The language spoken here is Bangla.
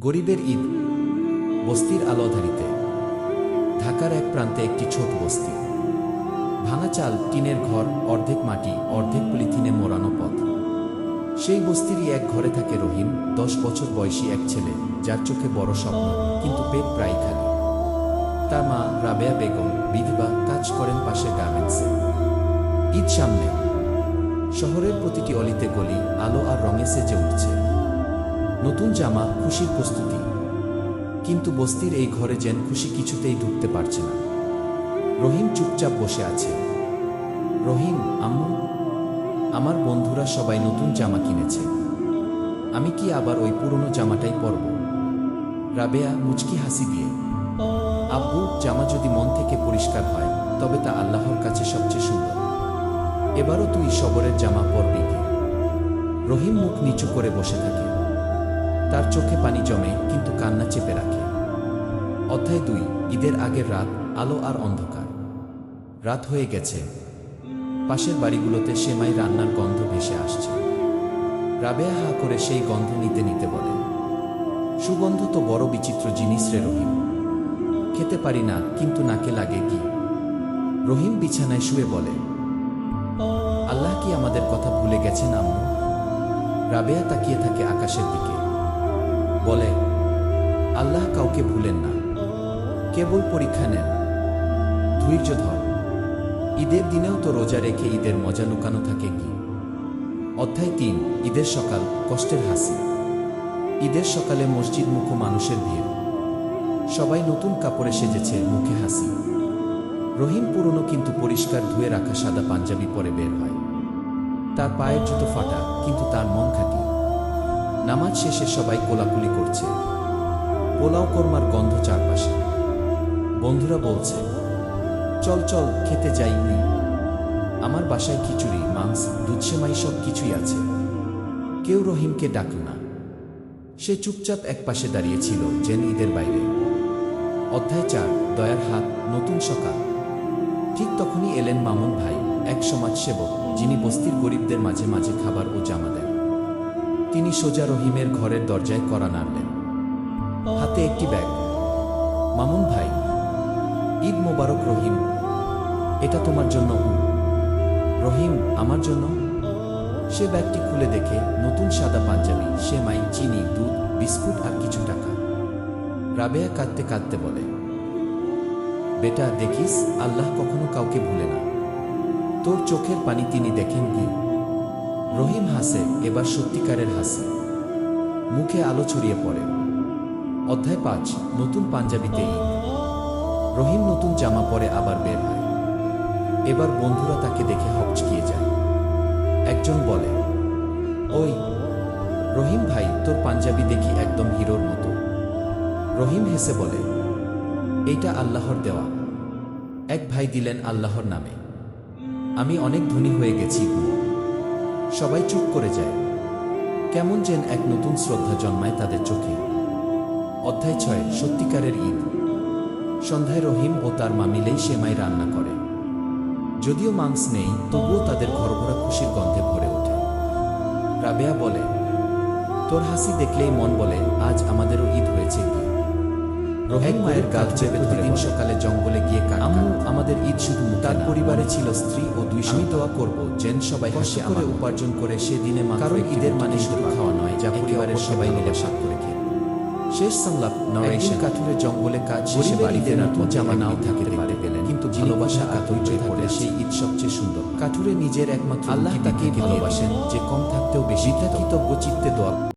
গরিবের ঈদ, বস্তির আলোধারিতে। ঢাকার এক প্রান্তে একটি ছোট বস্তি। ভাঙা চাল, টিনের ঘর, অর্ধেক মাটি, অর্ধেক পলিথিনে মোড়ানো পথ। সেই বস্তিরই এক ঘরে থাকে রহিম, দশ বছর বয়সী এক ছেলে, যার চোখে বড় স্বপ্ন, কিন্তু পেট প্রায় খালি। তার মা রাবেয়া বেগম, বিধবা কাজ করেন পাশের গার্মেন্টসে। ঈদ সামনে। শহরের প্রতিটি অলিতে গলি আলো আর রঙে সেজে উঠছে। নতুন জামা, খুশির প্রস্তুতি। কিন্তু বস্তির এই ঘরে যেন খুশি কিছুতেই ঢুকতে পারছে না। রহিম চুপচাপ বসে আছে। রহিম, আম্মু, আমার বন্ধুরা সবাই নতুন জামা কিনেছে। আমি কি আবার ওই পুরনো জামাটাই পরব? রাবেয়া, মুচকি হাসি দিয়ে। আব্বু, জামা যদি মন থেকে পরিষ্কার হয়, তবে তা আল্লাহর কাছে সবচেয়ে সুন্দর। এবারও তুই সবরের জামা পরবি রহিম মুখ নিচু করে বসে থাকে। তার চোখে পানি জমে, কিন্তু কান্না চেপে রাখে। অধ্যায় দুই, ঈদের আগের রাত, আলো আর অন্ধকার। রাত হয়ে গেছে। পাশের বাড়িগুলোতে সেমাই রান্নার গন্ধ ভেসে আসছে। রাবেয়া হা করে সেই গন্ধ নিতে নিতে বলে, সুগন্ধ তো বড় বিচিত্র জিনিস রে রহিম। খেতে পারি না, কিন্তু নাকে লাগে কি? রহিম বিছানায় শুয়ে বলে, আল্লাহ কি আমাদের কথা ভুলে গেছেন আম্মু? রাবেয়া তাকিয়ে থাকে আকাশের দিকে। বলে, আল্লাহ কাউকে ভুলেন না। কেবল পরীক্ষা নেন। ধৈর্য ধর। ঈদের দিনেও তো রোজা রেখে ঈদের মজা লুকানো থাকে কি? অধ্যায় তিন, ঈদের সকাল, কষ্টের হাসি। ঈদের সকালে মসজিদ মুখ মানুষের ভিড়। সবাই নতুন কাপড়ে সেজেছে মুখে হাসি। রহিম পুরনো কিন্তু পরিষ্কার ধুয়ে রাখা সাদা পাঞ্জাবি পরে বের হয়। তার পায়ের জুতো ফাটা, কিন্তু তার মন খাঁটি। নামাজ শেষে সবাই কোলাকুলি করছে। পোলাও কর্মার গন্ধ চারপাশে। বন্ধুরা বলছে, চল চল, খেতে যাই নি। আমার বাসায় খিচুড়ি, মাংস দুধসেমাই সব কিছুই আছে। কেউ রহিমকে ডাকল না। সে চুপচাপ এক পাশে দাঁড়িয়েছিল জেন ঈদের বাইরে। অধ্যায় চার, দয়ার হাত, নতুন সকাল। ঠিক তখনই এলেন মামুন ভাই, এক সমাজসেবক, যিনি বস্তির গরিবদের মাঝে মাঝে খাবার ও জামা দেন। তিনি সোজা রহিমের ঘরের দরজায় করা নাড়লেন। হাতে একটি ব্যাগ। মামুন ভাই, ঈদ মোবারক রহিম, এটা তোমার জন্য। রহিম, আমার জন্য? সে ব্যাগটি খুলে দেখে নতুন সাদা পাঞ্জাবি, সেমাই, চিনি, দুধ, বিস্কুট আর কিছু টাকা। রাবেয়া কাঁদতে কাঁদতে বলে, বেটা দেখিস, আল্লাহ কখনো কাউকে ভুলে না। তোর চোখের পানি তিনি দেখেন কি? হাসে, এবার সত্যিকারের হাসি। মুখে আলো ছড়িয়ে পড়ে। অধ্যায় পাঁচ, নতুন পাঞ্জাবিতে রহিম নতুন জামা পরে আবার বের হয়। এবার বন্ধুরা তাকে দেখে হকচকিয়ে যায়। একজন বলে, ওই, রহিম ভাই, তোর পাঞ্জাবি দেখি একদম হিরোর মতো। রহিম হেসে বলে, এইটা আল্লাহর দেওয়া। এক ভাই দিলেন আল্লাহর নামে। আমি অনেক ধনী হয়ে গেছি সবাই চুপ করে যায়। কেমন যেন এক নতুন শ্রদ্ধা জন্মায় তাদের চোখে। অধ্যায় ছয়, সত্যিকারের ঈদ। সন্ধ্যায় রহিম ও তার মা মিলেই সেমাই রান্না করে। যদিও মাংস নেই, তবুও তাদের ঘরভরা খুশির গন্ধে ভরে ওঠে। রাবেয়া বলে, তোর হাসি দেখলেই মন বলে, আজ আমাদেরও ঈদ হয়েছে। কি রহিম মায়ের চেপে প্রতিদিন সকালে জঙ্গলে গিয়ে আম্মু আমাদের ঈদ শুধু তার পরিবারে ছিল স্ত্রী ও দুই দোয়া করব যেন সবাই হাসি করে উপার্জন করে সেদিনে কারণ ঈদের মানে শুধু খাওয়া নয় যা পরিবারের সবাই মিলে সাত করে খেয়ে শেষ সংলাপ কাঠুরে জঙ্গলে কাজ শেষে বাড়িতে নতুন জামা নাও থাকতে পারে পেলেন। কিন্তু ভালোবাসা আতৈর্য করে সেই ঈদ সবচেয়ে সুন্দর। কাঠুরে নিজের একমাত্র আল্লাহ তাকে ভালোবাসেন যে কম থাকতেও বেশি কৃতজ্ঞ চিত্তে দোয়া